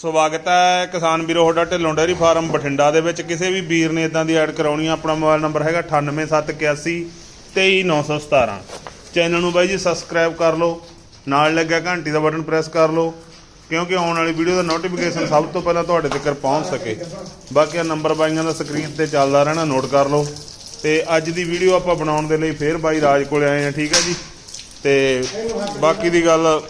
ਸਵਾਗਤ ਹੈ ਕਿਸਾਨ ਵੀਰੋ, ਤੁਹਾਡਾ ਢਿੱਲੋਂ ਡੇਅਰੀ ਫਾਰਮ ਬਠਿੰਡਾ ਦੇ ਵਿੱਚ। ਕਿਸੇ ਵੀ ਵੀਰ ਨੇ ਇਦਾਂ ਦੀ ਐਡ ਕਰਾਉਣੀ ਆ, ਆਪਣਾ ਮੋਬਾਈਲ ਨੰਬਰ ਹੈਗਾ 98781 23917 ਚੈਨਲ ਨੂੰ ਬਾਈ ਜੀ ਸਬਸਕ੍ਰਾਈਬ ਕਰ ਲਓ, ਨਾਲ ਲੱਗਿਆ ਘੰਟੀ ਦਾ ਬਟਨ ਪ੍ਰੈਸ ਕਰ ਲਓ, ਕਿਉਂਕਿ ਆਉਣ ਵਾਲੀ ਵੀਡੀਓ ਦਾ ਨੋਟੀਫਿਕੇਸ਼ਨ ਸਭ ਤੋਂ ਪਹਿਲਾਂ ਤੁਹਾਡੇ ਤੱਕ ਪਹੁੰਚ ਸਕੇ। ਬਾਕੀ ਆ ਨੰਬਰ ਬਾਈਆਂ ਦਾ ਸਕਰੀਨ ਤੇ ਚੱਲਦਾ ਰਹਿਣਾ ਨੋਟ ਕਰ ਲਓ। ਤੇ ਅੱਜ ਦੀ ਵੀਡੀਓ ਆਪਾਂ ਬਣਾਉਣ ਦੇ ਲਈ ਫੇਰ ਬਾਈ ਰਾਜ ਕੋਲ ਆਏ ਆ, ਠੀਕ ਹੈ ਜੀ? ਤੇ ਬਾਕੀ ਦੀ ਗੱਲ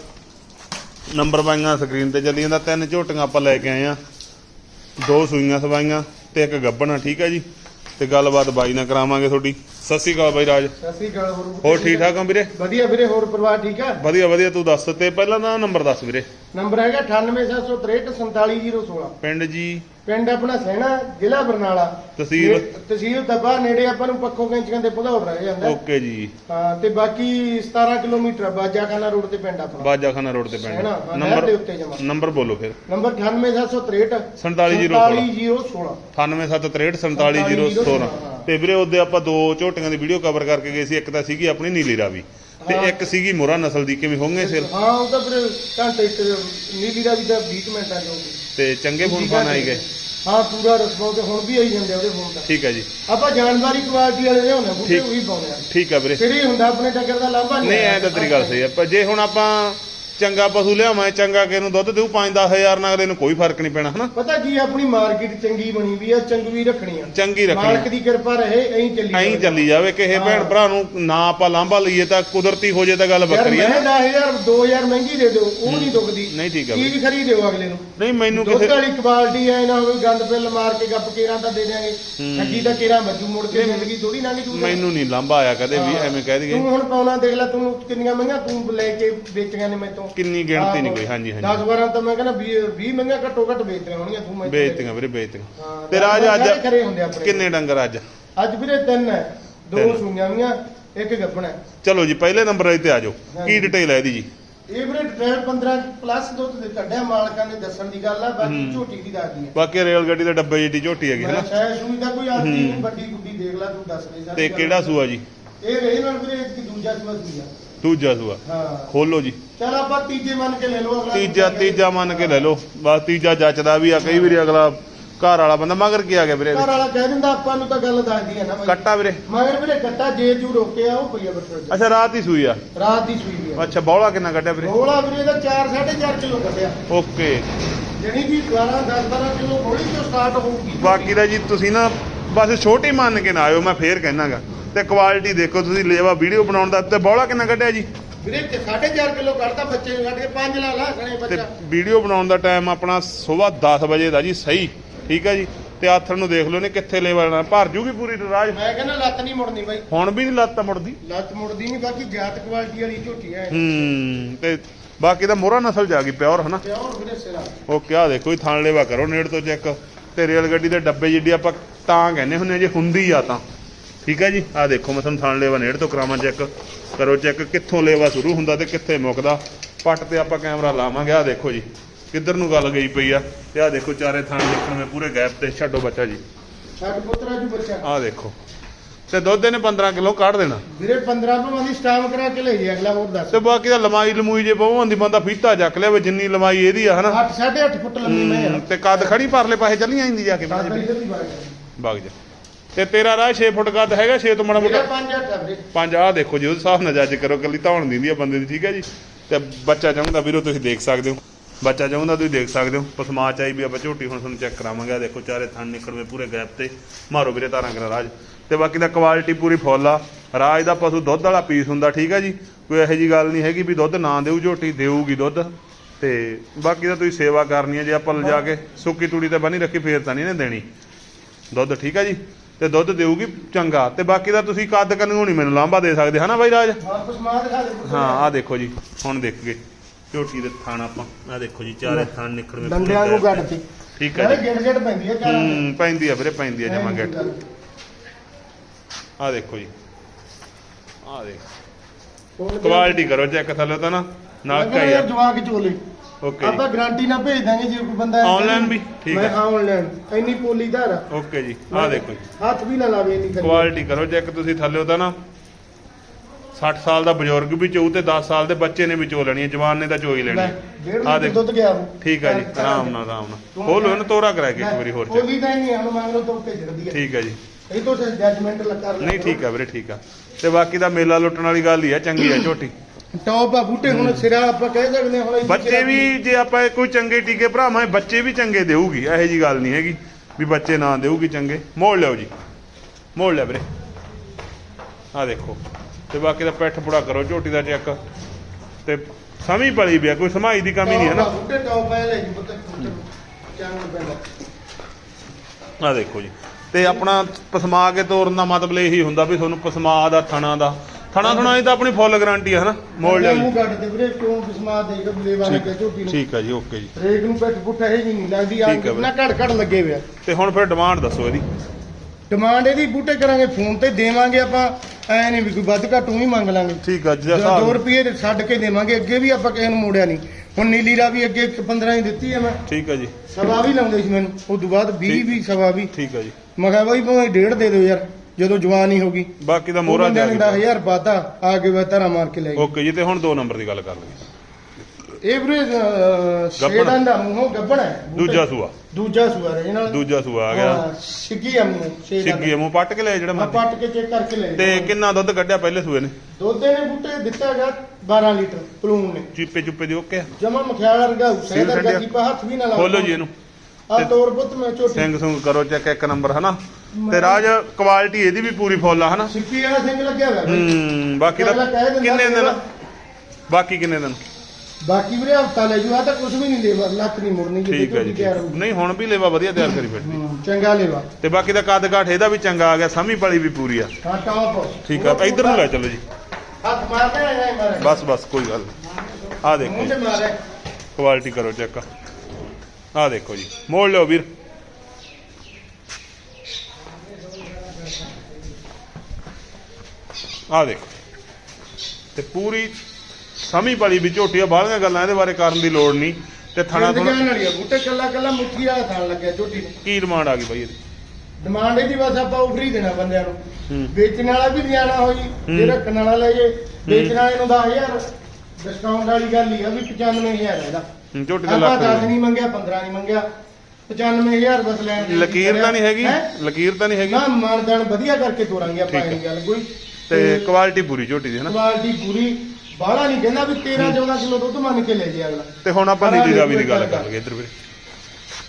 ਨੰਬਰ ਪਾਈਆਂ ਸਕਰੀਨ ਤੇ ਚੱਲੀ ਜਾਂਦਾ, ਤਿੰਨ ਝੋਟੀਆਂ ਆਪਾਂ ਲੈ ਕੇ ਆਏ ਆ। ਦੋ ਸੂਈਆਂ ਸਵਾਈਆਂ ਤੇ ਇੱਕ ਗੱਬਣਾ, ਠੀਕ ਹੈ ਜੀ? ਤੇ ਗੱਲਬਾਤ ਬਾਈ ਨਾਲ ਕਰਾਵਾਂਗੇ ਤੁਹਾਡੀ। ਸਤਿ ਸ਼੍ਰੀ ਅਕਾਲ ਬਾਈ ਰਾਜ। ਸਤਿ ਸ੍ਰੀ ਅਕਾਲ ਹੋਰ ਹੋਰ ਠੀਕ ਠਾਕ ਹੋ ਵੀਰੇ? ਵਧੀਆ ਵੀਰੇ ਹੋਰ ਪਰਿਵਾਰ ਠੀਕ ਆ? ਵਧੀਆ ਵਧੀਆ ਤੂੰ ਦੱਸ ਤੇ ਪਹਿਲਾਂ ਦਾ ਨੰਬਰ ਦੱਸ ਵੀਰੇ। ਨੰਬਰ ਹੈਗਾ 9876347016 ਪਿੰਡ ਜੀ। ਪਿੰਡ ਆਪਣਾ ਸਹਿਣਾ ਜ਼ਿਲ੍ਹਾ ਬਰਨਾਲਾ। ਤਹਿਸੀਲ? ਨੇ- ਤਹਿਸੀਲ ਦਬਾ ਨੇੜੇ ਆਪਾਂ ਨੂੰ ਪੱਖੋ ਕੈਂਚੀਆਂ ਤੇ ਭਦੌੜ ਰਹਿ ਜਾਂਦਾ। ਓਕੇ ਜੀ। ਹਾਂ ਤੇ ਬਾਕੀ 17 ਕਿਲੋਮੀਟਰ ਬਾਜਾਖਾਨਾ ਰੋਡ ਤੇ ਪਿੰਡ ਆਪਣਾ। ਬਾਜਾਖਾਨਾ ਰੋਡ ਤੇ ਪਿੰਡ। ਹੈ ਨਾ, ਹਾਂ, ਨਹਿਰ ਨੰਬਰ ਦੇ ਉੱਤੇ ਜਮਾਂ। ਨੰਬਰ ਬੋਲੋ ਫਿਰ। ਨੰਬਰ 987634 4706 4706 9763474016 ਤੇ ਵੀਰੇ ਉਹਦੇ ਆਪਾਂ ਦੋ ਝੋਟੀਆਂ ਦੀ ਵੀਡੀਓ ਕਵਰ ਕਰਕੇ ਗਏ ਸੀ ਇੱਕ ਤਾਂ ਸੀਗੀ ਆਪਣੀ ਨੀਲੀ ਰਾਵੀ ਤੇ। ਇੱਕ ਸੀਗੀ ਮੋਰਾ ਨਸਲ ਦੀ ਕਿਵੇਂ ਹੋਣਗੇ ਸੇਲ ਹਾਂ ਉਹ ਤਾਂ ਫਿਰ ਘੰਟੇ ਤੇ ਨੀਲੀ ਦਾ ਵੀ ਤਾਂ 20 ਮਿੰਟਾਂ ਜੋ। ਤੇ ਚੰਗੇ ਫੋਨ ਫਾਨ ਆਈ ਗਏ? ਹਾਂ ਪੂਰਾ ਰਿਸਪੌਂਸ ਤੇ ਹੁਣ ਵੀ ਆਈ ਜਾਂਦੇ ਆ ਉਹਦੇ ਫੋਨ ਤਾਂ। ਠੀਕ ਹੈ ਜੀ। ਆਪਾਂ ਜਾਣਕਾਰੀ ਕੁਆਲਿਟੀ ਵਾਲੇ ਲਿਆਉਣੇ ਬੁੱਢੇ। ਉਹੀ ਪਾਉਣੇ ਆ। ਠੀਕ ਹੈ ਵੀਰੇ। ਸਿਰੀ ਹੁੰਦਾ ਆਪਣੇ ਟੱਕਰ ਦਾ ਲਾਂਭਾ ਨਹੀਂ ਐ ਤਾਂ ਤੇਰੀ ਗੱਲ ਸਹੀ ਹੈ ਪਰ ਜੇ ਹੁਣ ਆਪਾਂ ਚੰਗਾ ਪਸ਼ੂ ਲਿਆਵਾਂ ਚੰਗਾ ਕਿਸੇ ਨੂੰ ਦੁੱਧ ਦੇਊ 5-10000 ਨਾਲ ਅਗਲੇ ਨੂੰ ਕੋਈ ਫ਼ਰਕ ਨਹੀਂ ਪੈਣਾ ਹਨਾ? ਪਤਾ ਕੀ ਆ, ਆਪਣੀ ਮਾਰਕੀਟ ਚੰਗੀ ਬਣੀ ਵੀ ਆ ਚੰਗੀ ਰੱਖਣੀ ਆ। ਚੰਗੀ ਮਾਲਕ ਰੱਖਣੀ ਦੀ ਕਿਰਪਾ ਰਹੇ ਐਂ ਚੱਲੀ ਐਂ ਜਾਵੇ। ਚੱਲੀ ਜਾਵੇ ਕਿਸੇ ਹਾਂ। ਭੈਣ ਭਰਾ ਨੂੰ ਨਾ ਆਪਾਂ ਲਾਂਭਾ ਲਈਏ ਤਾਂ ਕੁਦਰਤੀ ਹੋ ਜੇ ਤਾਂ ਗੱਲ ਯਾਰ ਵੱਖਰੀ ਹੈ ਮੈਂ ਨਾ 10000 2000 ਮਹਿੰਗੀ ਦੇ ਦਿਓ ਉਹ ਨਹੀਂ ਦੁਖਦੀ। ਨਹੀਂ ਠੀਕ ਆ ਚੀਜ਼ ਖਰੀ ਦਿਓ ਅਗਲੇ ਨੂੰ। ਨਹੀਂ ਮੈਨੂੰ ਦੁੱਧ ਕਿਸੇ ਵਾਲੀ ਕੁਆਲਿਟੀ ਐ ਨਾ ਹੋਵੇ ਗੰਦ ਪਿੱਲ ਮਾਰ ਕੇ ਗੱਪ ਕੇਰਾਂ ਤਾਂ ਦੇ ਦਿਆਂਗੇ। ਠੱਗੀ ਤਾਂ ਕੇਰਾਂ ਬੱਜੂ ਮੁੜ ਕੇ ਜ਼ਿੰਦਗੀ ਥੋੜੀ ਲੰਘ ਜੂਗੀ ਮੈਨੂੰ ਨਹੀਂ ਲਾਂਭਾ ਆਇਆ ਕਦੇ ਵੀ ਹਾਂ। ਐਵੇਂ ਕਹਿ ਦਈਏ। ਤੂੰ ਹੁਣ ਪਾਉਣਾ ਦੇਖ ਲੈ ਤੂੰ ਕਿੰਨੀਆਂ ਮਹਿੰਗੀਆਂ ਤੂੰ ਲੈ ਕੇ ਵੇਚੀਆਂ ਨੇ ਮੈਥੋਂ ਕਿੰਨੀ ਗਿਣਤੀ ਨਹੀਂ ਕੋਈ ਹਾਂਜੀ 10 ਹਾਂਜੀ 12 ਤਾਂ ਮੈਂ ਕਹਿੰਦਾ 20 20 ਮਹਿੰਗੀਆਂ ਘੱਟੋ ਘੱਟ ਵੇਚਦੀਆਂ ਹੋਣਗੀਆਂ ਤੂੰ ਮੈਥੋਂ ਵੇਚਤੀਆਂ ਵੀਰੇ ਵੇਚਤੀਆਂ ਹਾਂ, ਤੇ ਰਾਜ ਸਾਰੇ ਅੱਜ ਖਰੇ ਹੁੰਦੇ ਆਪਣੇ ਕਿੰਨੇ ਡੰਗਰ ਅੱਜ ਅੱਜ ਵੀਰੇ ਤਿੰਨ ਹੈ ਦੋ ਤਿੰਨ। ਸੂਈਆਂ ਵੀਆਂ ਇੱਕ ਗੱਭਣਾ ਹੈ। ਚਲੋ ਜੀ ਪਹਿਲੇ ਨੰਬਰ ਤੇ ਆ ਜਾਓ ਕੀ ਹਾਂਜੀ। ਡਿਟੇਲ ਹੈ ਇਹਦੀ ਜੀ ਇਹ ਵੀਰੇ ਡਿਟੇਲ 15 ਪਲੱਸ ਦੁੱਧ ਦੇ ਕੱਢਿਆ ਮਾਲਕਾਂ ਨੇ ਦੱਸਣ ਦੀ ਗੱਲ ਆ ਬਾਕੀ। ਝੋਟੀ ਦੀ ਦੱਸਦੀ ਹੈ ਬਾਕੀ ਰੇਲ ਗੱਡੀ ਦੇ ਡੱਬੇ ਜਿੱਡੀ ਝੋਟੀ ਹੈਗੀ ਹੈ ਮੈਂ ਨਾ ਸ਼ਾਇਦ ਸੂਈ ਦਾ ਕੋਈ ਨਹੀਂ ਹੂੰ। ਵੱਡੀ ਗੁੱਡੀ ਦੇਖ ਲੈ ਤੂੰ ਦੱਸ ਦੇ ਤੇ। ਕਿਹੜਾ ਸੂਆ ਜੀ ਇਹ ਰਹੀ ਨਾਲ ਵੀਰੇ ਇੱਕ ਦੂਜਾ ਸੂਆ ਸੂਆ ਦੂਜਾ ਸੂਆ। ਹਾਂ। ਖੋਲੋ ਜੀ। ਚਲ ਆਪਾਂ ਤੀਜੇ ਮੰਨ ਕੇ ਲੈ ਲਓ ਅਗਲਾ ਤੀਜਾ ਤੀਜਾ ਮੰਨ ਕੇ ਲੈ ਲਓ। ਬਸ ਤੀਜਾ ਜੱਚਦਾ ਵੀ ਆ ਕਈ ਵਾਰੀ ਅਗਲਾ ਘਰ ਵਾਲਾ ਬੰਦਾ ਮਗਰ ਕੀ ਆ ਗਿਆ ਵੀਰੇ? ਘਰ ਵਾਲਾ ਕਹਿ ਦਿੰਦਾ ਆਪਾਂ ਨੂੰ ਤਾਂ ਗੱਲ ਦੱਸਦੀ ਹੈ ਨਾ ਬਾਈ। ਕੱਟਾ ਵੀਰੇ। ਮਗਰ ਵੀਰੇ ਕੱਟਾ ਜੇ ਜੂ ਰੋਕਿਆ ਉਹ ਪਈਆ ਬੱਟਰ ਅੱਛਾ ਰਾਤ ਹੀ ਸੂਈ ਆ? ਰਾਤ ਦੀ ਸੂਈ ਵੀ ਹੈ ਅੱਛਾ ਬੌਲਾ ਕਿੰਨਾ ਕੱਟਿਆ ਵੀਰੇ? ਰੋਲਾ ਵੀਰੇ ਦਾ 4 4.5 ਕਿਲੋ ਕੱਢਿਆ। ਓਕੇ। ਜਣੀ ਕਿ 12 10 12 ਕਿਲੋ ਹੌਲੀ ਤੋਂ ਸਟਾਰਟ ਹੋਊਗੀ। ਬਾਕੀ ਦਾ ਜੀ ਤੁਸੀਂ ਨਾ ਬਸ ਛੋਟੀ ਮੰਨ ਕੇ ਨਾ ਆਇਓ ਮੈਂ ਫੇਰ ਕਹਿਣਾਗਾ। ਤੇ ਕੁਆਲਿਟੀ ਦੇਖੋ ਤੁਸੀਂ ਲੇਵਾ ਵੀਡੀਓ ਬਣਾਉਣ ਦਾ ਤੇ ਬੌਲਾ ਕਿੰਨਾ ਕੱਢਿਆ ਜੀ? ਵੀਰੇ 4.5 ਕਿਲੋ ਕੱਢਦਾ ਬੱਚੇ ਨੂੰ ਕੱਢ ਕੇ 5 ਲਾ ਲਾ ਸਣੇ ਤੇ ਵੀਡੀਓ ਬਣਾਉਣ ਦਾ ਟਾਈਮ ਆਪਣਾ ਸਵੇਰ 10 ਵਜੇ ਦਾ ਜੀ ਸਹੀ। ਠੀਕ ਹੈ ਜੀ? ਤੇ ਆਥਰ ਨੂੰ ਦੇਖ ਲਓ ਨੇ ਕਿੱਥੇ ਲੈਵਲ ਨਾਲ ਭਰ ਜੂਗੀ ਪੂਰੀ ਰਾਜ? ਮੈਂ ਕਹਿੰਦਾ ਲੱਤ ਨਹੀਂ ਮੁੜਨੀ ਬਾਈ। ਹੁਣ ਵੀ ਨਹੀਂ ਲੱਤ ਮੁੜਦੀ? ਲੱਤ ਮੁੜਦੀ ਨਹੀਂ ਬਾਕੀ ਜਾਤ ਕੁਆਲਿਟੀ ਵਾਲੀ ਝੋਟੀ ਹੈ। ਹੂੰ ਤੇ ਬਾਕੀ ਦਾ ਮੋਹਰਾ ਨਸਲ ਜਾ ਗਈ ਪਿਓਰ ਹਨਾ? ਪਿਓਰ ਵੀਰੇ ਸਿਰਾ। ਓਕੇ ਆ ਦੇਖੋ ਜੀ ਥਾਣ ਲੇਵਾ ਕਰੋ ਨੇੜ ਤੋਂ ਚੈੱਕ। ਤੇ ਰੇਲ ਗੱਡੀ ਦੇ ਡੱਬੇ ਜਿੱਡੀ ਆਪਾਂ ਤਾਂ ਕਹਿੰਦੇ ਹੁੰਦੇ ਆ ਜੇ ਹੁੰਦੀ ਆ ਤਾਂ। ਠੀਕ ਹੈ ਜੀ? ਆ ਦੇਖੋ ਮੈਂ ਤੁਹਾਨੂੰ ਥਾਣ ਲੇਵਾ ਨੇੜ ਤੋਂ ਕਰਾਵਾਂ ਚੈੱਕ। ਕਰੋ ਚੈੱਕ ਕਿੱਥੋਂ ਲੇਵਾ ਸ਼ੁਰੂ ਹੁੰਦਾ ਤੇ ਕਿੱਥੇ ਮੁੱਕਦਾ। ਪੱਟ ਤੇ ਆਪਾਂ ਕੈਮਰਾ ਲਾਵਾਂਗੇ ਆ ਦੇਖੋ ਜੀ। ਕਿੱਧਰ ਨੂੰ ਗੱਲ ਗਈ ਪਈ ਆ? ਤੇ ਆ ਦੇਖੋ ਚਾਰੇ ਥਾਣ ਦੇਖਣ ਮੈਂ ਪੂਰੇ ਗੈਪ ਤੇ। ਛੱਡੋ ਬੱਚਾ ਜੀ। ਛੱਡ ਪੁੱਤਰਾ ਜੀ ਬੱਚਾ। ਆ ਦੇਖੋ। ਤੇ ਦੁੱਧ ਇਹਨੇ 15 ਕਿਲੋ ਕੱਢ ਦੇਣਾ। ਵੀਰੇ 15 ਤੋਂ ਦੀ ਸਟਾਮ ਕਰਾ ਕੇ ਲੈ ਜੀ ਅਗਲਾ ਹੋਰ ਦੱਸ। ਤੇ ਬਾਕੀ ਦਾ ਲਮਾਈ ਲਮੂਈ ਜੇ ਬਹੁਆਂ ਦੀ ਬੰਦਾ ਫੀਤਾ ਚੱਕ ਲਿਆ ਵੀ ਜਿੰਨੀ ਲਮਾਈ ਇਹਦੀ ਆ ਹਨਾ? 8 8.5 ਫੁੱਟ ਲੰਮੀ ਮੈਂ ਤੇ ਕੱਦ ਖੜੀ ਪਰਲੇ ਪਾਸੇ ਚੱਲੀ ਜਾਂਦੀ ਜਾ ਕੇ ਵਗ ਜਾ। ਤੇ ਤੇਰਾ ਰਾਹ 6 ਫੁੱਟ ਕੱਦ ਹੈਗਾ 6 ਤੋਂ ਮਾੜਾ ਮੋਟਾ। 5 8 ਵੀਰੇ। ਪੰਜ ਆ ਦੇਖੋ ਜੀ ਉਹਦੇ ਹਿਸਾਬ ਨਾਲ ਜੱਜ ਕਰੋ ਕੱਲੀ ਧੌਣ ਦਿੰਦੀ ਆ ਬੰਦੇ ਦੀ ਠੀਕ ਹੈ ਜੀ? ਤੇ ਬੱਚਾ ਚਾਹੁੰਦਾ ਵੀਰੋ ਤੁਸੀਂ ਦੇਖ ਸਕਦੇ ਹੋ। ਬੱਚਾ ਚਾਹੁੰਦਾ ਤੁਸੀਂ ਦੇਖ ਸਕਦੇ ਹੋ। ਪਸਮਾ ਚਾਈ ਵੀ ਆਪਾਂ ਝੋਟੀ ਹੁਣ ਤੁਹਾਨੂੰ ਚੈੱਕ ਕਰਾਵਾਂਗੇ ਆ ਦੇਖੋ ਚਾਰੇ ਥਣ ਨਿਕਲਵੇਂ ਪੂਰੇ ਗੈਪ ਤੇ। ਮਾਰੋ ਵੀਰੇ ਤਾਰਾਂ ਕਰਾ ਰਾਜ। ਤੇ ਬਾਕੀ ਦਾ ਕੁਆਲਿਟੀ ਪੂਰੀ ਫੁੱਲ ਆ। ਰਾਜ ਦਾ ਪਸ਼ੂ ਦੁੱਧ ਵਾਲਾ ਪੀਸ ਹੁੰਦਾ ਠੀਕ ਹੈ ਜੀ? ਕੋਈ ਇਹੋ ਜੀ ਗੱਲ ਨਹੀਂ ਹੈਗੀ ਵੀ ਦੁੱਧ ਨਾ ਦੇਊ ਝੋਟੀ ਦੇਊਗੀ ਦੁੱਧ। ਤੇ ਬਾਕੀ ਦਾ ਤੁਸੀਂ ਸੇਵਾ ਕਰਨੀ ਹੈ ਜੇ ਆਪਾਂ ਲਿਜਾ ਕੇ ਸੁੱਕੀ ਤੂੜੀ ਤੇ ਬੰਨੀ ਰੱਖੀ ਫੇਰ ਤਾਂ ਨਹੀਂ ਨੇ ਦੇਣੀ। ਦੁੱਧ ਠੀਕ ਹੈ ਜੀ? ਤੇ ਦੁੱਧ ਦੇਊਗੀ ਚੰਗਾ। ਤੇ ਬਾਕੀ ਦਾ ਤੁਸੀਂ ਕੱਦ ਕੰਨੂ ਨਹੀਂ ਮੈਨੂੰ ਲਾਂਭਾ ਦੇ ਸਕਦੇ। ਹਨਾ ਬਾਈ ਰਾਜ? ਹਾਂ ਦਿਖਾ ਦੇ। ਹਾਂ ਆ ਦੇਖੋ ਜੀ। ਹੁਣ ਦੇਖ ਗਏ ਝੋਟੀ ਦੇ ਥਾਣ ਆਪਾਂ। ਆ ਦੇਖੋ ਜੀ ਚਾਰੇ ਥਾਣ ਨਿਕਲਵੇਂ ਡੰਡਿਆਂ ਨੂੰ ਗੱਡ ਤੇ। ਠੀਕ ਹੈ ਜੀ। ਗਿੜ ਗਿੜ ਪੈਂਦੀ ਹੈ ਚਾਰਾਂ। ਹੂੰ ਪੈਂਦੀ ਆ ਵੀਰੇ ਪੈਂਦੀ ਆ ਜਮਾ ਗੈਟ। ਆ ਦੇਖੋ ਜੀ। ਆ ਦੇਖ। ਕੁਆਲਿਟੀ ਕਰੋ ਚੈੱਕ ਥੱਲੇ ਤਾਂ ਨਾ। ਯਾਰ ਆ। ਜਵਾਕ ਚੋਲੇ। ਓਕੇ ਆਪਾਂ ਗਾਰੰਟੀ ਨਾਲ ਭੇਜ ਦਾਂਗੇ ਜੇ ਕੋਈ ਬੰਦਾ Online ਵੀ? ਠੀਕ ਮੈਂ ਹੈ। ਆਨਲਾਈਨ ਇੰਨੀ ਪੋਲੀ ਧਾਰ ਆ। ਓਕੇ ਜੀ ਆ ਦੇਖੋ ਜੀ। ਹੱਥ ਵੀ ਨਾ ਲਾਵੇ ਇੰਨੀ ਕਰੀ ਕੁਆਲਿਟੀ ਕਰੋ ਚੈੱਕ ਤੁਸੀਂ ਥੱਲੇ ਤਾਂ ਨਾ 60 ਸਾਲ ਦਾ ਬਜ਼ੁਰਗ ਵੀ ਚੋਊ ਤੇ 10 ਸਾਲ ਦੇ ਬੱਚੇ ਨੇ ਵੀ ਚੋ ਲੈਣੀ ਹੈ ਜਵਾਨ ਨੇ ਤਾਂ ਚੋ ਹੀ ਲੈਣੀ ਆ ਦੇਖ। ਦੁੱਧ ਗਿਆ। ਠੀਕ ਹੈ ਜੀ ਆਰਾਮ ਨਾਲ ਆਰਾਮ ਨਾਲ। ਖੋਲੋ ਇਹਨੂੰ ਤੋਰਾ ਕਰਾ ਕੇ ਇੱਕ ਵਾਰੀ ਹੋਰ ਚ। ਉਹਦੀ ਤਾਂ ਨਹੀਂ ਹਣ ਮੰਗ ਲਓ ਤਾਂ ਜੜਦੀ ਹੈ ਠੀਕ ਹੈ ਜੀ। ਇਹ ਤੋਂ ਜੱਜਮੈਂਟ ਲੱਗਾ ਨਹੀਂ ਠੀਕ ਹੈ ਵੀਰੇ ਠੀਕ ਆ। ਤੇ ਬਾਕੀ ਦਾ ਮੇਲਾ ਲੁੱਟਣ ਵਾਲੀ ਗੱਲ ਹੀ ਆ ਚੰਗੀ ਆ ਝੋਟੀ। ਟੌਪ ਆ ਬੂਟੇ ਹੁਣ ਸਿਰਾ ਆਪਾਂ ਕਹਿ ਸਕਦੇ ਹਾਂ ਹੁਣ ਬੱਚੇ ਵੀ ਜੇ ਆਪਾਂ ਕੋਈ ਚੰਗੇ ਟੀਕੇ ਭਰਾਵਾਂ ਬੱਚੇ ਵੀ ਚੰਗੇ ਦੇਊਗੀ ਇਹੋ ਜੀ ਗੱਲ ਨਹੀਂ ਹੈਗੀ ਵੀ ਬੱਚੇ ਨਾ ਦੇਊਗੀ ਚੰਗੇ। ਮੋੜ ਲਿਓ ਜੀ। ਮੋੜ ਲਿਆ ਵੀਰੇ। ਆ ਦੇਖੋ। ਤੇ ਬਾਕੀ ਦਾ ਪੈਠ ਪੁੜਾ ਕਰੋ ਝੋਟੀ ਦਾ ਚੈੱਕ। ਤੇ ਸਮੀ ਪਲੀ ਵੀ ਆ ਕੋਈ ਸਮਾਈ ਦੀ ਕਮੀ ਨਹੀਂ ਹੈ ਨਾ। ਬੂਟੇ ਟੌਪ ਆ ਲੈ ਜੀ ਪੁੱਤ। ਪੈਂਦਾ। ਆ ਦੇਖੋ ਜੀ। ਤੇ ਆਪਣਾ ਪਸਮਾ ਕੇ ਤੋਰਨ ਦਾ ਮਤਲਬ ਇਹੀ ਹੁੰਦਾ ਵੀ ਤੁਹਾਨੂੰ ਪਸਮਾ ਦਾ ਥਣਾ ਦਾ। ਥਣਾ ਥਣਾ ਦੀ ਤਾਂ ਆਪਣੀ ਫੁੱਲ ਗਾਰੰਟੀ ਹੈ ਹਨਾ? ਮੋੜ ਲਿਓ ਮੂੰਹ ਕੱਢ ਦੇ ਵੀਰੇ ਕਿਉਂ ਕਿਸਮਾ ਦੇ ਕੇ ਬਲੇਵਾ ਲੱਗਿਆ ਝੋਟੀ ਨੂੰ? ਠੀਕ ਆ ਜੀ ਓਕੇ ਜੀ। ਰੇਕ ਨੂੰ ਪਿੱਠ ਪੁੱਠਾ ਇਹ ਜੀ ਨਹੀਂ ਲੱਗਦੀ ਆ ਕਿੰਨਾ ਘੜ ਘੜ ਲੱਗੇ ਹੋਇਆ ਤੇ ਹੁਣ ਫਿਰ ਡਿਮਾਂਡ ਦੱਸੋ ਇਹਦੀ। ਡਿਮਾਂਡ ਇਹਦੀ ਬੂਟੇ ਕਰਾਂਗੇ ਫੋਨ ਤੇ ਦੇਵਾਂਗੇ ਆਪਾਂ ਐ ਨਹੀਂ ਵੀ ਕੋਈ ਵੱਧ ਘੱਟ ਹੀ ਮੰਗ ਲਾਂਗੇ। ਠੀਕ ਆ ਜੀ 2 ਰੁਪਏ ਛੱਡ ਕੇ ਦੇਵਾਂਗੇ ਅੱਗੇ ਵੀ ਆਪਾਂ ਕਿਸੇ ਨੂੰ ਮੋੜਿਆ ਨਹੀਂ। ਹੁਣ ਨੀਲੀ ਰਾ ਵੀ ਅੱਗੇ 15 ਹੀ ਦਿੱਤੀ ਆ ਮੈਂ। ਠੀਕ ਆ ਜੀ। ਸਵਾ ਵੀ ਲਾਉਂਦੇ ਸੀ ਮੈਨੂੰ ਉਸ ਤੋਂ ਬਾਅਦ 20 ਵੀ ਸਵਾ ਵੀ। ਠੀਕ ਆ ਜੀ। ਮੈਂ ਕਿਹਾ ਬਾਈ ਭਾਵੇਂ ਡੇਢ ਦੇ ਦਿਓ ਯਾਰ। ਜਦੋਂ ਜਵਾਨ ਹੀ ਹੋ ਗਈ। ਬਾਕੀ ਦਾ ਮੋਹਰਾ ਜਾ ਕੇ 10000 ਪਾਤਾ ਆ ਕੇ ਵੇ ਧਰਾ ਮਾਰ ਕੇ ਲੈ ਗਈ। ਓਕੇ ਜੀ ਤੇ ਹੁਣ ਦੋ ਨੰਬਰ ਦੀ ਗੱਲ ਕਰ ਲਈਏ। ਇਹ ਵੀਰੇ ਸ਼ੇਦਾਂ ਦਾ ਮੂੰਹੋਂ ਗੱਬਣ ਹੈ। ਬੂਟੇ। ਦੂਜਾ ਸੂਆ। ਦੂਜਾ ਸੂਆ ਰਹੇ ਨਾਲ ਦੂਜਾ ਸੂਆ ਆ ਗਿਆ। ਸਿੱਗੀ ਆ ਮੂੰਹ ਸ਼ੇਦਾਂ ਸਿੱਗੀ ਮੂੰਹ ਪੱਟ ਕੇ ਲਿਆ ਜਿਹੜਾ ਮੈਂ ਮਰਜ਼ੀ। ਪੱਟ ਕੇ ਚੈੱਕ ਕਰਕੇ ਲੈ ਤੇ ਕਿੰਨਾ ਦੁੱਧ ਕੱਢਿਆ ਪਹਿਲੇ ਸੂਏ ਨੇ? ਦੁੱਧ ਨੇ ਬੂਟੇ ਦਿੱਤਾ ਹੈਗਾ 12 ਲੀਟਰ ਪਲੂਨ ਨੇ। ਚੀਪੇ ਚੁੱਪੇ ਦੀ ਓਕੇ ਆ। ਜਮਾ ਮਖਿਆਲ ਵਰਗਾ ਹੁਸੈਨ ਦਾ ਛੱਡਿਆ। ਹੱਥ ਵੀ ਨਾ ਲਾ ਖੋਲੋ ਜੀ ਇਹਨੂੰ। ਆ ਤੋਰ ਪੁੱਤ ਮੈਂ ਝੋਟੀ ਸਿੰਘ ਸੁੰਗ ਕਰੋ ਚੈੱਕ ਇੱਕ ਨੰਬਰ ਹਨਾ? ਤੇ ਰਾਜ ਕੁਆਲਿਟੀ ਇਹਦੀ ਵੀ ਪੂਰੀ ਫੁੱਲ ਆ ਹਨਾ? ਸਿੱਪੀ ਵਾਲਾ ਸਿੰਘ ਲੱਗਿਆ ਹੋਇਆ। ਹੂੰ ਬਾਕੀ ਦਿੰਦਾ ਕਿੰਨੇ ਦਿਨ। ਬਾਕੀ ਕਿੰਨੇ ਦਿਨ? ਬਾਕੀ ਵੀਰੇ ਹਫਤਾ ਲੈ ਜੂ ਆ ਤਾਂ ਕੁਝ ਵੀ ਨਹੀਂ ਦੇਵਾ ਲੱਕ ਨਹੀਂ ਮੁੜਨੀ ਜਿੱਥੇ ਠੀਕ ਹੈ ਜੀ ਠੀਕ ਤਿਆਰ ਹੈ। ਹੋਊਗੀ। ਨਹੀਂ ਹੁਣ ਵੀ ਲੇਵਾ ਵਧੀਆ ਤਿਆਰ ਕਰੀ ਫਿਰਦੀ। ਚੰਗਾ ਲੈਵਾ। ਤੇ ਬਾਕੀ ਦਾ ਕੱਦ ਕਾਠ ਇਹਦਾ ਵੀ ਚੰਗਾ ਆ ਗਿਆ ਸਮੀ ਪਲੀ ਵੀ ਪੂਰੀ ਆ। ਹਾਂ ਟੌਪ ਠੀਕ ਆ ਇੱਧਰ ਨੂੰ ਲੈ ਚਲੋ ਜੀ। ਹੱਥ ਮਾਰਦੇ ਆ ਐ ਮਾਰੇ ਬਸ ਬਸ ਕੋਈ ਗੱਲ ਆ ਦੇਖੋ ਜੀ। ਤੇ ਕੁਆਲਿਟੀ ਕਰੋ ਚੈੱਕ। ਆ ਦੇਖੋ ਜੀ। ਮੋੜ ਲਿਓ ਵੀਰ। ਆ ਦੇਖੋ। ਤੇ ਪੂਰੀ ਸਮੀ ਪਲੀ ਵੀ ਝੋਟੀ ਆ ਬਾਹਲੀਆਂ ਗੱਲਾਂ ਇਹਦੇ ਬਾਰੇ ਕਰਨ ਦੀ ਲੋੜ ਨਹੀਂ। ਤੇ ਥਣਾ ਥਣਾ ਬੂਟੇ ਕੱਲਾ ਕੱਲਾ ਮੁੱਠੀ ਵਾਲਾ ਥਣ ਲੱਗਿਆ ਝੋਟੀ ਨੂੰ। ਕੀ ਡਿਮਾਂਡ ਆ ਗਈ ਬਾਈ ਇਹਦੀ? ਡਿਮਾਂਡ ਇਹਦੀ ਬਸ ਆਪਾਂ ਹੀ ਦੇਣਾ ਬੰਦਿਆਂ ਨੂੰ। ਹੂੰ। ਵੇਚਣ ਵਾਲਾ ਵੀ ਲਿਆਣਾ ਹੋਈ ਜੇ ਰੱਖਣ ਵਾਲਾ ਲੈ ਜੇ ਵੇਚਣ ਵਾਲੇ ਨੂੰ 10000 ਡਿਸਕਾਊਂਟ ਵਾਲੀ ਗੱਲ ਹੀ ਆ ਵੀ 95000 ਇਹਦਾ। ਹੂੰ, ਝੋਟੀ ਦਾ ਆਪਾਂ ਲੱਖ 10 ਰੁਪਏ। ਨਹੀਂ ਮੰਗਿਆ 15 ਨਹੀਂ ਮੰਗਿਆ 95000 ਬਸ ਲੈਣ ਦੇ ਲਕੀਰ ਤਾਂ ਨਹੀਂ ਹੈਗੀ? ਹੈਂ? ਲਕੀਰ ਤਾਂ ਨਹੀਂ ਹੈਗੀ? ਨਾ ਮਾਨਦਾਨ ਵਧੀਆ ਕਰਕੇ ਤੋਰਾਂਗੇ ਆਪਾਂ ਇਹ ਗੱਲ ਕੋਈ। ਤੇ ਕੁਆਲਿਟੀ ਪੂਰੀ ਝੋਟੀ ਦੀ ਹੈ ਨਾ। ਕੁਆਲਿਟੀ ਪੂਰੀ ਬਾਹਲਾ ਨਹੀਂ ਕਹਿੰਦਾ ਵੀ 13 14 ਕਿਲੋ ਦੁੱਧ ਮੰਨ ਕੇ ਲੈ ਜੇ ਅਗਲਾ। ਤੇ ਹੁਣ ਆਪਾਂ ਨੀਲੀ ਰਾਵੀ ਦੀ ਗੱਲ ਕਰ ਕਰਾਂਗੇ ਇੱਧਰ ਵੀਰੇ।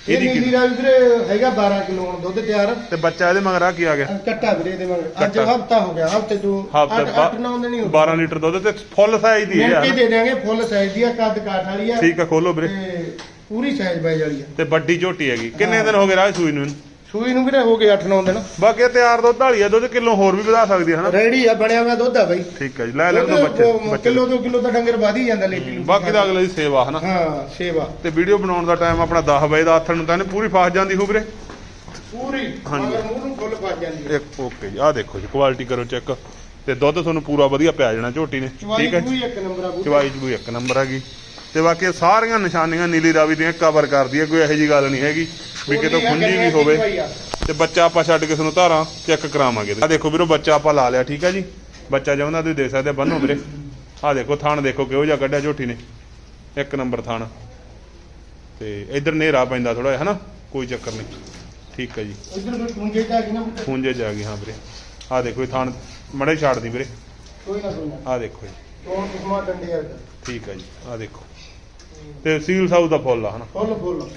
ਇਹ ਇਹਦੀ ਨੀਲੀ ਦਾ ਵੀਰੇ ਹੈਗਾ 12 ਕਿਲੋ ਹੁਣ ਦੁੱਧ ਤਿਆਰ। ਤੇ ਬੱਚਾ ਇਹਦੇ ਮਗਰ ਆ ਕੀ ਆ ਗਿਆ? ਕੱਟਾ ਵੀਰੇ ਦੇ ਮਗਰ। ਅੱਜ। ਹਫਤਾ ਹੋ ਗਿਆ ਹਫ਼ਤੇ ਤੋਂ ਹਫ਼ਤੇ 8 ਬਾਅਦ 9 ਦਿਨ ਹੀ ਹੋ 12 ਲੀਟਰ ਦੁੱਧ ਤੇ ਫੁੱਲ ਸਾਈਜ਼ ਦੀ ਹੈ ਯਾਰ। ਦੇ ਦਿਆਂਗੇ ਫੁੱਲ ਸਾਈਜ਼ ਦੀ ਆ ਕੱਦ ਕਾਠ ਵਾਲੀ ਆ। ਠੀਕ ਆ ਖੋਲੋ ਵੀਰੇ। ਤੇ ਪੂਰੀ ਸਾਈਜ਼ ਬਾਈ ਵਾਲੀ ਆ। ਤੇ ਵੱਡੀ ਝੋਟੀ ਹੈਗੀ। ਕਿੰਨੇ ਦਿਨ ਹੋ ਗਏ ਰਾਜ ਸੂਈ ਨੂੰ? ਸੂਈ ਨੂੰ ਵੀਰੇ ਹੋ ਗਏ 8 9 ਦਿਨ? ਬਾਕੀ ਤਿਆਰ ਦੁੱਧ ਵਾਲੀ ਆ ਦੁੱਧ ਕਿਲੋ ਹੋਰ ਵੀ ਵਧਾ ਸਕਦੀ ਹੈ ਹਨਾ? ਰੈਡੀ ਆ ਬਣਿਆ ਹੋਇਆ ਦੁੱਧ ਆ ਬਾਈ। ਠੀਕ ਹੈ ਜੀ ਲੈ ਲੈਣ ਦੋ ਬੱਚੇ ਕਿਲੋ ਦੋ ਕਿਲੋ ਤਾਂ ਡੰਗਰ ਵਧ ਹੀ ਜਾਂਦਾ ਨੂੰ। ਬਾਕੀ ਦਾ ਅਗਲੇ ਦੀ ਸੇਵਾ ਹਨਾ? ਹਾਂ ਸੇਵਾ। ਤੇ ਵੀਡੀਓ ਬਣਾਉਣ ਦਾ ਟਾਈਮ ਆਪਣਾ 10 ਵਜੇ ਦਾ ਆਥਣ ਨੂੰ ਤਾਂ ਪੂਰੀ ਫਾਸ ਜਾਂਦੀ ਹੋ ਵੀਰੇ। ਪੂਰੀ ਹਾਂਜੀ। ਮੂੰਹ ਨੂੰ ਫੁੱਲ ਪਾ ਜਾਂਦੀ ਹੈ। ਇੱਕ ਓਕੇ ਜੀ ਆਹ ਦੇਖੋ ਜੀ ਕੁਆਲਿਟੀ ਕਰੋ ਚੈੱਕ ਤੇ ਦੁੱਧ ਤੁਹਾਨੂੰ ਪੂਰਾ ਵਧੀਆ ਪਿਆ ਜਾਣਾ ਝੋਟੀ ਨੇ ਚਵਾਈ ਠੀਕ ਹੈ ਪੂਰੀ ਇੱਕ ਨੰਬਰ ਆ। ਚਵਾਈ ਇੱਕ ਨੰਬਰ ਹੈਗੀ ਤੇ ਬਾਕੀ ਸਾਰੀਆਂ ਨਿਸ਼ਾਨੀਆਂ ਨੀਲੀ ਰਾਵੀ ਦੀਆਂ ਕਵਰ ਕਰਦੀ ਹੈ ਕੋਈ ਇਹੋ ਜੀ ਗੱਲ ਨਹੀਂ ਹੈਗੀ। ਵੀ ਕਿਤੋਂ ਆ, ਖੁੰਝੀ ਵੀ ਹੋਵੇ ਆ। ਤੇ ਬੱਚਾ ਆਪਾਂ ਛੱਡ ਕੇ ਤੁਹਾਨੂੰ ਧਾਰਾਂ ਚੈੱਕ ਕਰਾਵਾਂਗੇ। ਆ ਦੇਖੋ ਵੀਰੋ ਬੱਚਾ ਆਪਾਂ ਲਾ ਲਿਆ ਠੀਕ ਹੈ ਜੀ? ਬੱਚਾ ਚਾਹੁੰਦਾ ਤੁਸੀਂ ਦੇਖ ਸਕਦੇ ਬੰਨੋ ਵੀਰੇ। ਆਹ ਦੇਖੋ ਥਾਣ ਦੇਖੋ ਕਿਹੋ ਜਿਹਾ ਕੱਢਿਆ ਝੋਟੀ ਨੇ। ਇੱਕ ਨੰਬਰ ਥਾਣ। ਤੇ ਇਧਰ ਨੇਰਾ ਪੈਂਦਾ ਥੋੜਾ ਜਿਹਾ ਹਨਾ? ਕੋਈ ਚੱਕਰ ਨਹੀਂ। ਠੀਕ ਹੈ ਜੀ। ਇੱਧਰ ਫਿਰ ਟੁੰਗੇ ਜਾ ਕੇ ਨਾ ਚ ਆ ਗਈ ਹਾਂ ਵੀਰੇ। ਆਹ ਦੇਖੋ ਇਹ ਥਾਣ ਮੜੇ ਛੱਡਦੀ ਵੀਰੇ। ਕੋਈ ਨਾ ਕੋਈ ਨਾ। ਆਹ ਦੇਖੋ ਜੀ। ਤੋੜ ਕਿਸਮਾ ਡੰਡੇ ਆ ਠੀਕ ਹੈ ਜੀ। ਆਹ ਦੇਖੋ। ਤੇ ਸੀਲ ਸਾਊ ਦਾ ਫੁੱਲ ਆ ਹਨਾ? ਫੁੱਲ ਫੁੱਲ।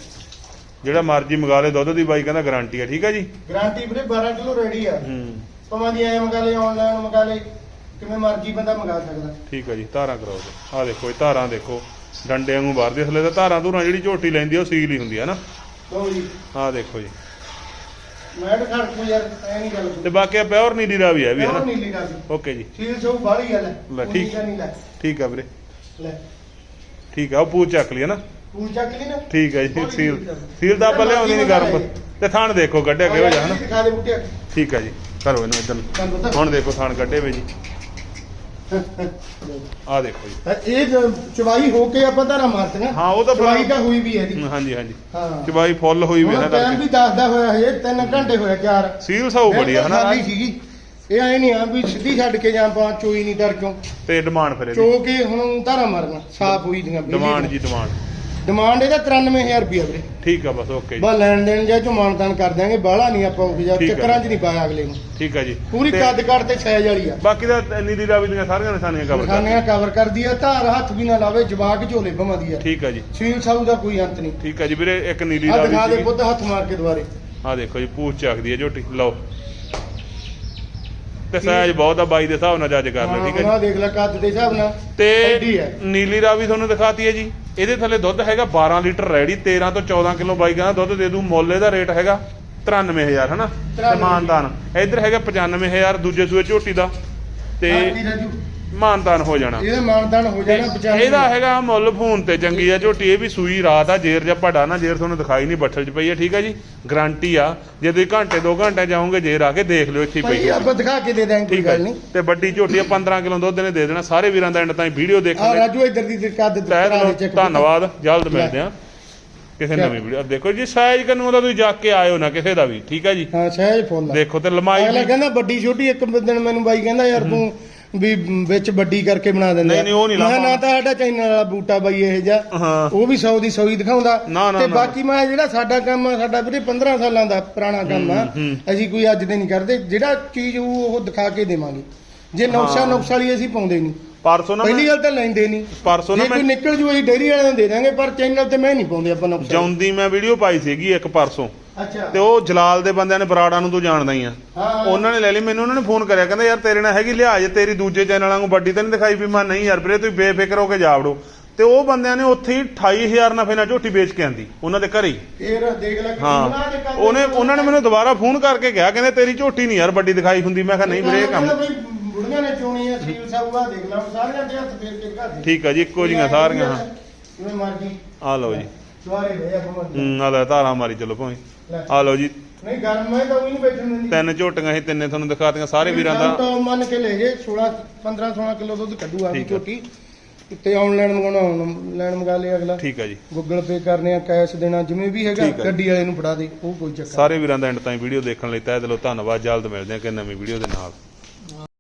ਜਿਹੜਾ ਮਰਜ਼ੀ ਮੰਗਾ ਲੈ ਦੁੱਧ ਦੀ ਬਾਈ ਕਹਿੰਦਾ ਗਾਰੰਟੀ ਹੈ ਠੀਕ ਹੈ ਜੀ? ਗਾਰੰਟੀ ਵੀਰੇ 12 ਕਿਲੋ ਰੈਡੀ ਆ। ਹੂੰ। ਪਵਾਂ ਦੀ ਐ ਮੰਗਾ ਲੈ ਆਨਲਾਈਨ ਮੰਗਾ ਲੈ ਕਿਵੇਂ ਮਰਜ਼ੀ ਬੰਦਾ ਮੰਗਾ ਸਕਦਾ। ਠੀਕ ਹੈ ਜੀ ਧਾਰਾਂ ਕਰਾਓ ਆਹ ਦੇਖੋ ਇਹ ਧਾਰਾਂ ਦੇਖੋ। ਡੰਡੇ ਵਾਂਗੂ ਵਰਦੇ ਥੱਲੇ ਤਾਂ ਧਾਰਾਂ ਧੂਰਾਂ ਜਿਹੜੀ ਝੋਟੀ ਲੈਂਦੀ ਆ ਉਹ ਸੀਲ ਹੀ ਹੁੰਦੀ ਹੈ ਨਾ। ਲਓ ਜੀ। ਆਹ ਦੇਖੋ ਜੀ। ਮੈਂ ਤਾਂ ਖੜ ਕੋ ਯਾਰ ਐ ਨਹੀਂ ਗੱਲ ਤੇ ਬਾਕੀ ਆ ਪਿਓਰ ਨੀਲੀ ਦਾ ਵੀ ਹੈ ਵੀ ਹੈ ਨਾ? ਨੀਲੀ ਦਾ ਓਕੇ ਜੀ। ਸੀਲ ਸੋ ਬਾਹਲੀ ਗੱਲ ਹੈ ਲੈ, ਠੀਕ। ਨਹੀਂ ਲੈ ਠੀਕ ਆ ਵੀਰੇ। ਲੈ। ਠੀਕ ਆ ਉਹ ਪੂਛ ਚੱਕ ਲਈ ਹੈ ਨਾ। ਪੂਲ ਚੱਕ ਲਈ ਨਾ। ਠੀਕ ਹੈ ਜੀ ਸੀਲ ਆ। ਸੀਲ ਤਾਂ ਆਪਾਂ ਲਿਆਉਂਦੇ ਨਹੀਂ ਗਰਮ। ਤੇ ਥਾਣ ਦੇਖੋ ਕੱਢਿਆ ਕਿਹੋ ਜਿਹਾ ਹਨਾ ਦਿਖਾ ਦੇ ਬੁੱਟਿਆ। ਠੀਕ ਹੈ ਜੀ ਕਰੋ ਇਹਨੂੰ ਇਦਾਂ ਹੁਣ ਦੇਖੋ ਥਾਣ ਕੱਢੇ ਵੇ ਜੀ। ਆਹ ਦੇਖੋ ਜੀ। ਇਹ ਚਵਾਈ ਹੋ ਕੇ ਆਪਾਂ ਧਾਰਾ ਮਾਰਤੀਆਂ। ਹਾਂ, ਉਹ ਤਾਂ ਚਵਾਈ ਤਾਂ ਹੋਈ ਵੀ ਹੈ ਜੀ। ਹਾਂਜੀ ਹਾਂਜੀ। ਹਾਂ। ਚਬਾਈ ਫੁੱਲ ਹੋਈ ਵੀ ਹੈ ਹੁਣ ਨਾ ਤੜਕੇ ਵੀ ਦੱਸਦਾ ਹੋਇਆ ਹਜੇ 3 ਘੰਟੇ ਹੋਇਆ ਚਾਰ। ਸੀਲ ਸਾਊ ਬੜੀ ਹੈ ਹਨਾ? ਖਾਲੀ ਸੀਗੀ। ਇਹ ਐ ਨਹੀਂ ਆ ਵੀ ਸਿੱਧੀ ਛੱਡ ਕੇ ਜਾਂ ਪਾ ਚੋਈ ਨਹੀਂ ਦਰ ਕਿਉਂ? ਤੇ ਡਿਮਾਂਡ ਫਿਰ ਇਹਦੀ। ਚੋ ਕੇ ਹੁਣ ਧਾਰਾ ਮਾਰਨਾ ਸਾਫ਼ ਹੋਈ ਦੀਆਂ ਡਿਮਾਂਡ ਜੀ ਡਿਮਾਂਡ। ਡਿਮਾਂਡ ਇਹਦਾ 93000 ਰੁਪਏ ਵੀਰੇ। ਠੀਕ ਆ ਬਸ ਓਕੇ ਜੀ। ਬਾ ਲੈਣ ਦੇਣ ਜਾਂ ਚੋਂ ਮਾਨਤਾਨ ਕਰ ਦਿਆਂਗੇ ਬਾਹਲਾ ਨਹੀਂ ਆਪਾਂ ਉਹ ਜਾ ਠੀਕ ਆ। ਚੱਕਰਾਂ 'ਚ ਨਹੀਂ ਪਾਇਆ ਅਗਲੇ ਨੂੰ। ਠੀਕ ਆ ਜੀ। ਪੂਰੀ ਤੇ ਕੱਦ ਕੱਟ ਤੇ ਛਾਇਜ ਵਾਲੀ ਆ। ਬਾਕੀ ਦਾ ਨੀਲੀ ਰਾਵੀ ਦੀਆਂ ਸਾਰੀਆਂ ਨਿਸ਼ਾਨੀਆਂ ਕਵਰ ਕਰ ਖਾਣਿਆਂ ਕਵਰ ਕਰਦੀ ਆ ਧਾਰ ਹੱਥ ਵੀ ਨਾ ਲਾਵੇ ਜਵਾਕ ਝੋਲੇ ਭਮਾਦੀ ਆ। ਠੀਕ ਆ ਜੀ। ਸੀਲ ਸਾਊ ਦਾ ਕੋਈ ਅੰਤ ਨਹੀਂ। ਠੀਕ ਆ ਜੀ ਵੀਰੇ ਇੱਕ ਨੀਲੀ ਆ ਦਿਖਾ ਰਾਵੀ ਦੇ ਪੁੱਤ ਹੱਥ ਮਾਰ ਕੇ ਦੁਬਾਰੇ। ਆ ਦੇਖੋ ਜੀ ਪੂਛ ਚੱਕਦੀ ਹੈ ਝੋਟੀ ਲਓ। ਤੇ ਸਾਈਜ਼ ਬਹੁਤ ਆ ਬਾਈ ਦੇ ਹਿਸਾਬ ਨਾਲ ਜੱਜ ਕਰ ਲਓ ਠੀਕ ਹੈ ਆ ਦੇਖ ਲੈ ਕੱਦ ਦੇ ਹਿਸਾਬ ਨਾਲ ਤੇ ਐਡੀ ਹੈ। ਨੀਲੀ ਰਾਵੀ ਤੁਹਾਨੂੰ ਦਿਖਾਤੀ ਹੈ ਜੀ। ਇਹਦੇ ਥੱਲੇ ਦੁੱਧ ਹੈਗਾ 12 ਲੀਟਰ ਰੈਡੀ 13 ਤੋਂ 14 ਕਿਲੋ ਬਾਈ ਕਹਿੰਦਾ ਦੁੱਧ ਦੇ ਦੂ ਮੁੱਲ ਇਹਦਾ ਰੇਟ ਹੈਗਾ 93000 ਹਨਾ? 93,000 ਮਾਨਦਾਨ ਇੱਧਰ ਹੈਗਾ 95000 ਦੂਜੇ ਸੂਏ ਝੋਟੀ ਦਾ। ਤੇ ਮਾਨਦਾਨ ਹੋ ਜਾਣਾ। ਇਹਦਾ ਮਾਨਦਾਨ ਹੋ ਜਾਣਾ 95 ਇਹਦਾ ਹੈਗਾ ਮੁੱਲ ਫੋਨ ਤੇ ਚੰਗੀ ਆ ਝੋਟੀ ਇਹ ਵੀ ਸੂਈ ਰਾਤ ਆ ਜੇਰ ਜਾਂ ਪੜਾ ਨਾ ਜੇਰ ਤੁਹਾਨੂੰ ਦਿਖਾਈ ਨਹੀਂ ਬੱਠਲ 'ਚ ਪਈ ਹੈ ਠੀਕ ਹੈ ਜੀ? ਗਾਰੰਟੀ ਆ। ਜੇ ਤੁਸੀਂ ਘੰਟੇ 2 ਘੰਟੇ ਜਾਓਗੇ ਜੇਰ ਆ ਕੇ ਦੇਖ ਲਿਓ ਇੱਥੇ ਪਈ ਹੈ ਆਪਾਂ ਦਿਖਾ ਕੇ ਦੇ ਦਾਂਗੇ ਕੋਈ ਗੱਲ ਨਹੀਂ। ਤੇ ਵੱਡੀ ਝੋਟੀ ਆ 15 ਕਿਲੋ ਦੁੱਧ ਨੇ ਦੇ ਦੇਣਾ ਸਾਰੇ ਵੀਰਾਂ ਦਾ ਐਂਡ ਤਾਈਂ ਵੀਡੀਓ ਆ ਦੇਖਣ ਲਈ। ਰਾਜੂ ਇੱਧਰ ਦੀ ਕੱਦ ਤਹਿ ਕਰਾ ਦੇ ਦਿਲੋਂ check ਧੰਨਵਾਦ ਜਲਦ ਮਿਲਦੇ ਆ। ਕਿਸੇ। ਨਵੀਂ ਵੀਡੀਓ ਦੇਖੋ ਜੀ ਸਾਈਜ਼ ਕੰਨੂ ਦਾ ਤੁਸੀਂ ਜਾ ਕੇ ਆਇਓ ਨਾ ਕਿਸੇ ਦਾ ਵੀ ਠੀਕ ਹੈ ਜੀ? ਹਾਂ ਸਹਿਜ ਫੁੱਲ ਆ। ਦੇਖੋ ਤੇ ਲੰਮਾਈ ਅਗਲਾ ਕਹਿੰਦਾ ਵੱਡੀ ਛੋਟੀ ਇੱਕ ਦਿਨ ਮੈਨੂੰ ਬਾਈ ਕਹਿੰਦਾ ਯਾਰ ਤੂੰ ਵੀ ਵਿੱਚ ਵੱਡੀ ਕਰਕੇ ਬਣਾ ਦਿੰਦਾ ਨਹੀਂ, ਨਹੀਂ, ਉਹ ਨਹੀਂ ਮੈਂ ਲਾਵਾਂ। ਨਾ ਤਾਂ ਸਾਡਾ ਚੈਨਲ ਵਾਲਾ ਬੂਟਾ ਬਾਈ ਇਹ ਜਾ ਹਾਂ ਉਹ ਵੀ 100 ਦੀ 100 ਹੀ ਦਿਖਾਉਂਦਾ ਨਾ, ਨਾ, ਤੇ ਨਾ। ਬਾਕੀ ਮੈਂ ਜਿਹੜਾ ਸਾਡਾ ਕੰਮ ਆ ਸਾਡਾ ਵੀਰੇ 15 ਸਾਲਾਂ ਦਾ ਪੁਰਾਣਾ ਕੰਮ ਆ। ਅਸੀਂ ਕੋਈ ਅੱਜ ਦੇ ਨਹੀਂ ਕਰਦੇ ਜਿਹੜਾ ਚੀਜ਼ ਉਹ ਉਹ ਦਿਖਾ ਕੇ ਦੇਵਾਂਗੇ ਜੇ ਨਕਸ਼ਾ ਹਾਂ। ਨੁਕਸ ਵਾਲੀ ਅਸੀਂ ਪਾਉਂਦੇ ਨਹੀਂ ਪਰਸੋਂ ਨਾ ਪਹਿਲੀ ਮੈਂ ਗੱਲ ਤਾਂ ਲੈਂਦੇ ਨਹੀਂ ਪਰਸੋਂ ਨਾ ਜੇ ਕੋਈ ਮੈਂ ਨਿਕਲ ਜੂ ਅਸੀਂ ਡੇਰੀ ਵਾਲਿਆਂ ਨੂੰ ਦੇ ਦਾਂਗੇ ਪਰ ਚੈਨਲ ਤੇ ਮੈਂ ਨਹੀਂ ਪਾਉਂਦੇ ਆਪਾਂ ਨੁਕਸਾ ਜੌਂਦੀ ਮੈਂ ਵੀਡੀਓ ਪਾਈ ਸੀਗੀ ਇੱਕ ਪਰਸੋਂ ਅੱਛਾ। ਤੇ ਉਹ ਜਲਾਲ ਦੇ ਬੰਦਿਆਂ ਨੇ ਬਰਾੜਾ ਨੂੰ ਤੂੰ ਜਾਣਦਾ ਹੀ ਆ। ਉਹਨਾਂ ਨੇ ਲੈ ਲਈ ਮੈਨੂੰ ਉਹਨਾਂ ਨੇ ਫੋਨ ਕਰਿਆ ਕਹਿੰਦਾ ਯਾਰ ਤੇਰੇ ਨਾਲ ਹੈਗੀ ਲਿਹਾਜ਼ ਤੇਰੀ ਦੂਜੇ ਚੈਨਲਾਂ ਨੂੰ ਵੱਡੀ ਤਾਂ ਨਹੀਂ ਦਿਖਾਈ ਵੀ ਮੈਂ ਨਹੀਂ ਯਾਰ ਵੀਰੇ ਤੁਸੀਂ ਬੇਫਿਕਰ ਹੋ ਕੇ ਜਾ ਵੜੋ। ਤੇ ਉਹ ਬੰਦਿਆਂ ਨੇ ਉੱਥੇ ਹੀ 28000 ਨਫੇ ਨਾਲ ਝੋਟੀ ਵੇਚ ਕੇ ਆਂਦੀ ਉਹਨਾਂ ਦੇ ਘਰੇ ਹੀ। ਫੇਰ ਦੇਖ ਲੈ ਹਾਂ। ਉਹਨਾਂ ਦੇ ਕੰਮ- ਉਹਨੇ ਉਹਨਾਂ ਨੇ ਮੈਨੂੰ ਦੁਬਾਰਾ ਫੋਨ ਕਰਕੇ ਕਿਹਾ ਕਹਿੰਦੇ ਤੇਰੀ ਝੋਟੀ ਨਹੀਂ ਯਾਰ ਵੱਡੀ ਦਿਖਾਈ ਹੁੰਦੀ। ਮੈਂ ਕਿਹਾ ਨਹੀਂ ਵੀਰੇ ਇਹ ਕੰਮ ਬੁੜੀਆਂ ਨੇ ਚੋਣੀ ਆ ਸੀਲ ਸਾਹਿਬ ਆ ਦੇਖ ਲਾ ਸਾਰਿਆਂ ਦੇ ਹੱਥ ਫੇਰ ਕੇ ਘਰ ਠੀਕ ਆ ਜੀ ਇੱਕੋ ਜੀਆਂ ਸਾਰੀਆਂ ਹਾਂ। ਜਿਵੇਂ ਮਰਜ਼ੀ। ਆ ਲਓ ਜੀ। ਦੁਆਰੇ ਰਹੇ ਹੂੰ ਆ ਲੈ ਧਾਰਾ ਮਾਰੀ ਚਲੋ ਭਾਵੇਂ। ਆ ਲਓ ਜੀ। ਨਹੀਂ ਗਰਮ ਹੈ ਤਾਂ ਉਹ ਨਹੀਂ ਬੈਠਣ ਦਿੰਦੀ। ਤਿੰਨ ਝੋਟੀਆਂ ਸੀ ਤਿੰਨੇ ਤੁਹਾਨੂੰ ਦਿਖਾਤੀਆਂ ਸਾਰੇ ਵੀਰਾਂ ਦਾ। ਤਾਂ ਮੰਨ ਕੇ ਲੈ ਜੇ 16 15 16 ਕਿਲੋ ਦੁੱਧ ਕੱਢੂ ਆ ਠੀਕ ਆ। ਝੋਟੀ। ਤੇ ਆਨਲਾਈਨ ਮੰਗਾਉਣਾ ਆਨਲਾਈਨ ਮੰਗਾ ਲਿਆ ਅਗਲਾ। ਠੀਕ ਆ ਜੀ। ਗੂਗਲ ਪੇ ਕਰਨੇ ਆ ਕੈਸ਼ ਦੇਣਾ ਜਿਵੇਂ ਵੀ ਹੈਗਾ ਠੀਕ ਆ। ਗੱਡੀ ਵਾਲੇ ਨੂੰ ਫੜਾ ਦੇ ਉਹ ਕੋਈ ਚੱਕਰ ਸਾਰੇ ਵੀਰਾਂ ਦਾ ਐਂਡ ਤਾਈਂ ਵੀਡੀਓ ਦੇਖਣ ਲਈ ਤਹਿ ਦਿਲੋਂ ਧੰਨਵਾਦ ਜਲਦ ਮਿਲਦੇ ਹਾਂ ਕਿ ਨਵੀਂ ਵੀਡੀਓ ਦੇ ਨਾਲ।